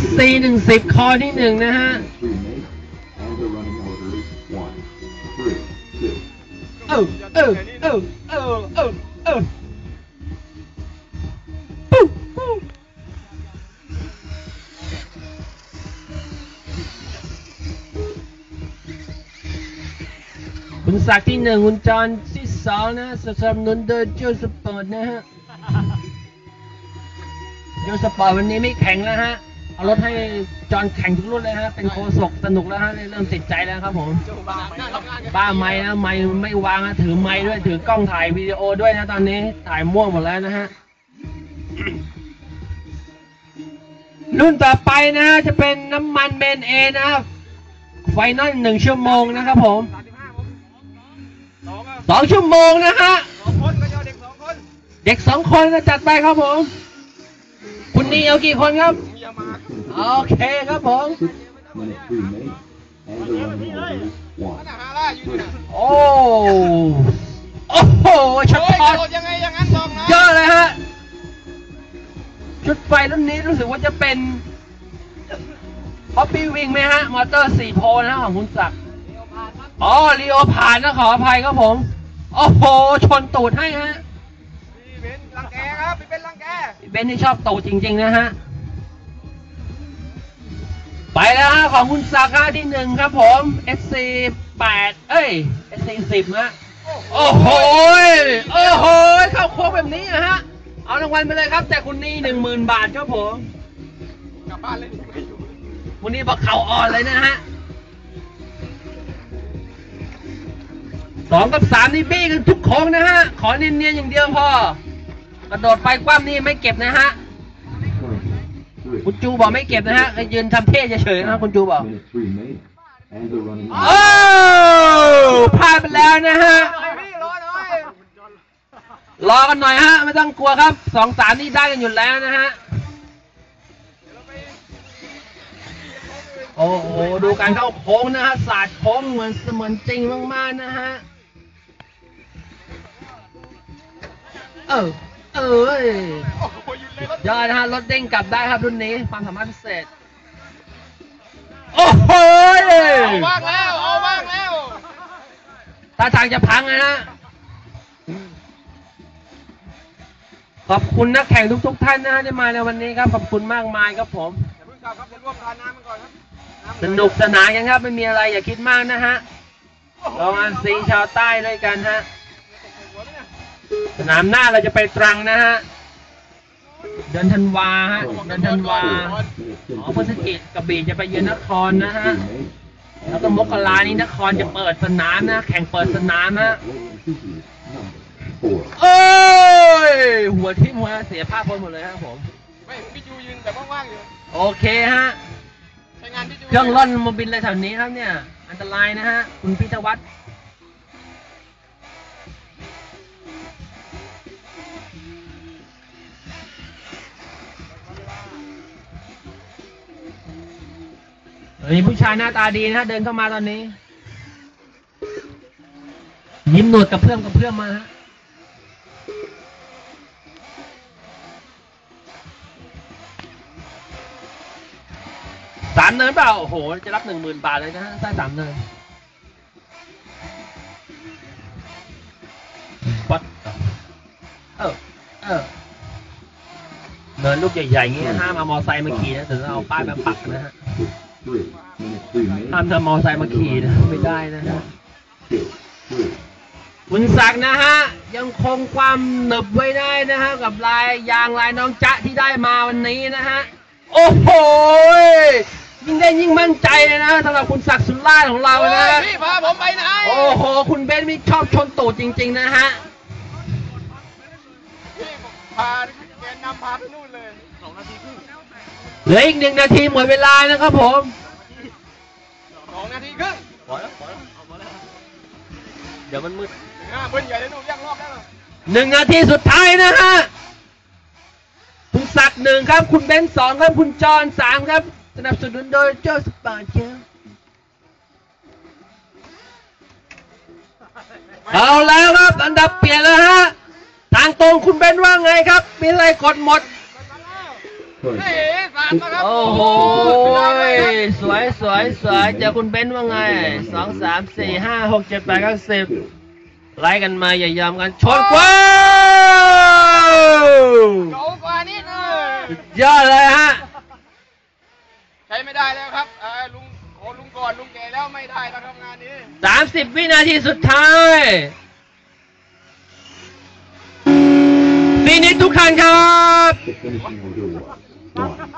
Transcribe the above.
SC หนึ่งสิบคอที่หนึ่งนะฮะ Three make, and the running orders, one, three, two, เออเออเออเออเออเออปุ๊บปุ๊บคุณศักดิ์ที่หนึ่งคุณจอห์นที่สองนะฮะสนับสนุนโดยโจสปอร์ตนะฮะโจสปอร์ตวันนี้ไม่แข่งแล้วฮะ เอารถให้จอห์นแข่งทุกรุ่นเลยฮะ เป็นโคศกสนุกแล้วฮะ เริ่มติดใจแล้วครับผม บ้าไม้นะ ไม้ไม่วางนะถือไม้ด้วย ถือกล้องถ่ายวิดีโอด้วยนะตอนนี้ ถ่ายม่วงหมดแล้วนะฮะ รุ่นต่อไปนะฮะจะเป็นน้ำมันเบนเอนะครับ ไฟนอลหนึ่งชั่วโมงนะครับผมสามสิบห้าสองชั่วโมงนะฮะ เด็กสองคนก็จัดไปครับผม คุณนีเอากี่คนครับ โอเคครับผม six, minute three make, and the running orders, ข one, นาดฮาร่าอยู่นี่นะโอ้โอ้โหช็อตโอ้ยพอตโดดยังไงอย่างนั้นบอกนะเยอะเลยฮะชุดไฟรุ่นนี้รู้สึกว่าจะเป็นฮอปปี้วิงไหมฮะ มอเตอร์4โพลนะของคุณศักดิ์อ๋อรีโอผ่านนะขออภัยครับผม โอ้โห ชนตูดให้ฮะพี่เบนรังแกครับพี่เบนรังแกเบนที่ชอบตูดจริง ๆ นะฮะ ไปแล้วฮะของคุณศักดิ์ฮะที่หนึ่งครับผม SC 8เอ้ย SC 10ฮะ โอ้โหยโอ้โหยเข้าโค้งแบบนี้นะฮะ เอารางวัลไปเลยครับ แต่คุณนี่หนึ่งหมื่นบาทครับผม กลับบ้านเลยไม่อยู่คุณนี่บอกเข่าอ่อนเลยนะฮะสองกับสามนี่บี้กันทุกโค้งนะฮะ ขอเนียนๆอย่างเดียวพอกระโดดไปคว่ำนี่ไม่เก็บนะฮะ twenty, คุณ three, จูบอกไม่เก็บนะฮะยืนทำเท่เฉยๆนะคุณจูบอก minute three make, and the running โอ้พลาดไปแล้วนะฮะหน่อยพี่รอหน่อยรอกันหน่อยฮะ ไม่ต้องกลัวครับสองสามนี่ได้กันอยู่แล้วนะฮะ โอ้โหดูการเข้าโค้งนะฮะศาสตร์โค้งเหมือนเสมือนจริงมากๆนะฮะ เออเออเอ้ ยโอ้โหหยุดเลยรถยอดนะฮะรถเด้งกลับได้ครับรุ่นนี้ความสามารถพิเศษ โอ้โหเอาบ้างแล้ว เอาบ้างแล้ว ตาทางจะพังนะฮะ ขอบคุณนักแข่งทุก ๆ ท่านนะฮะที่มาในวันนี้ครับ ขอบคุณมากมายครับผม อย่าเพิ่งกลับครับเดี๋ยวร่วมทานน้ำกันก่อนครับำสนุกสนานกันครับ ไม่มีอะไรอย่าคิดมากนะฮะเรามาซีชาวใต้ด้วยกันฮะหัวไหมเนี่ยสนามหน้าเราจะไปตรังนะฮะ เดือนธันวาฮะเดือนธันวาอ๋อพฤศจิกบีจะไปเยือนนครนะฮะแล้วก็มกรานี้นครจะเปิดสนามนะ แข่งเปิดสนามฮะ four, โอ้ยหัวทิ่มหัวเสียภาพพจน์หมดเลยครับผมไม่พี่จูยืนแบบว่างๆอยู่โอเคฮะใช้งานพี่จูเครื่องร่อนมาบินอะไรแถวนี้ครับเนี่ย อันตรายนะฮะ คุณพิทวัฒน์ มีผู้ชายหน้าตาดีนะฮะเดินเข้ามาตอนนี้ ยิ้มหนวดกับเพื่อนกับเพื่อนมาฮะสามเนินเปล่าโอ้โห จะรับหนึ่งหมื่นบาทเลยนะฮะถ้าสามเนินปัดเออเออเนินลูกใหญ่ๆอย่างงี้ห้ามเอามอไซค์มาขี่นะถึงเอาป้ายมาปักนะฮะ three, minute three make, ห้ามทำมอไซค์มาขี่นะไม่ได้นะฮะ two, three, คุณศักดิ์นะฮะ ยังคงความหนึบไว้ได้นะฮะ กับลายยางลายน้องจ๊ะที่ได้มาวันนี้นะฮะ โอ้โหยิ่งได้ยิ่งมั่นใจเลยนะสำหรับคุณศักดิ์สุราชของเราโอ้นะยฮะ พี่พาผมไปไหนโอ้โห คุณเบนซ์นี่ชอบชนตูดจริง ๆ นะฮะพี่พาแกนนำพาไปนู่นเลยสองนาทีครึ่ง เหลืออีกหนึ่งนาทีหมดเวลานะครับผมสองนาทีครึ่งพอแล้วพอแล้วพอแล้วเดี๋ยวมันมืดอ่าเบิ้ลใหญ่เลยหนูย่างรอบแล้วเหรอหนึ่งนาทีสุดท้ายนะฮะคุณศักดิ์หนึ่งครับ คุณเบนซ์สองครับ คุณจอห์นสามครับ สนับสนุนโดยเจ้าสปาร์ครับเอาแล้วครับ อันดับเปลี่ยนแล้วฮะ ทางตรงคุณเบนซ์ว่าไงครับ มีอะไรกดหมด Push. นี่สามนะครับโอ้โหสวยสวยสวยเจอคุณเบนซ์ว่าไงสองสามสี่ห้าหกเจ็ดแปดเก้าสิบ Two. ไล่กันมาอย่ายอมกันชนกว้าวเก่ากว่านิดนึงสุดยอดเลยฮะ ใช้ไม่ได้แล้วครับเออลุงขอลุงก่อนลุงแก่แล้วไม่ได้แล้วทำงานนี้ สามสิบวินาทีสุดท้ายฟินิชทุกคันครับ The finishing order was doing